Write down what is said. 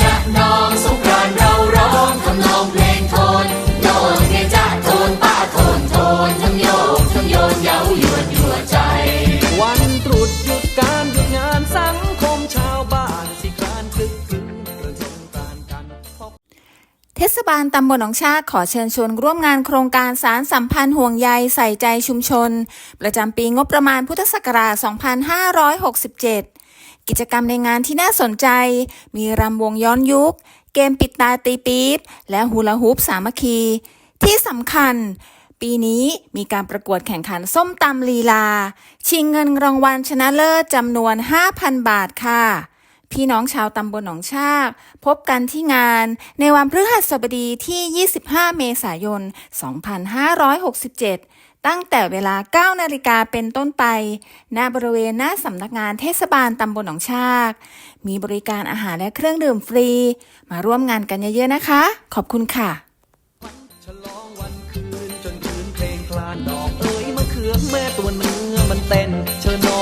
นะน้องสงกรานเราร้องทำนองเพลงโทน ทศบาลตำบลหนองชากขอเชิญชวนร่วมงานโครงการสารสัมพันธ์ห่วงใยใส่ใจชุมชน ประจำปีงบประมาณพุทธศักราช 2567 กิจกรรมในงานที่น่าสนใจ มีรำวงย้อนยุค เกมปิดตาตีปี๊บ และฮูลาฮูปสามัคคี ที่สำคัญ ปีนี้มีการประกวดแข่งขันส้มตำลีลา ชิงเงินรางวัลชนะเลิศจำนวน 5,000 บาทค่ะ พี่น้องชาวตำบลหนองชาก พบกันที่งาน ในวันพฤหัสบดีที่ 25 เมษายน 2567 ตั้งแต่เวลา 9 นาฬิกาเป็นต้นไป ณ บริเวณหน้าสำนักงานเทศบาลตำบลหนองชาก มีบริการอาหารและเครื่องดื่มฟรี มาร่วมงานกันเยอะๆนะคะ ขอบคุณค่ะเต้นเชิญน้อง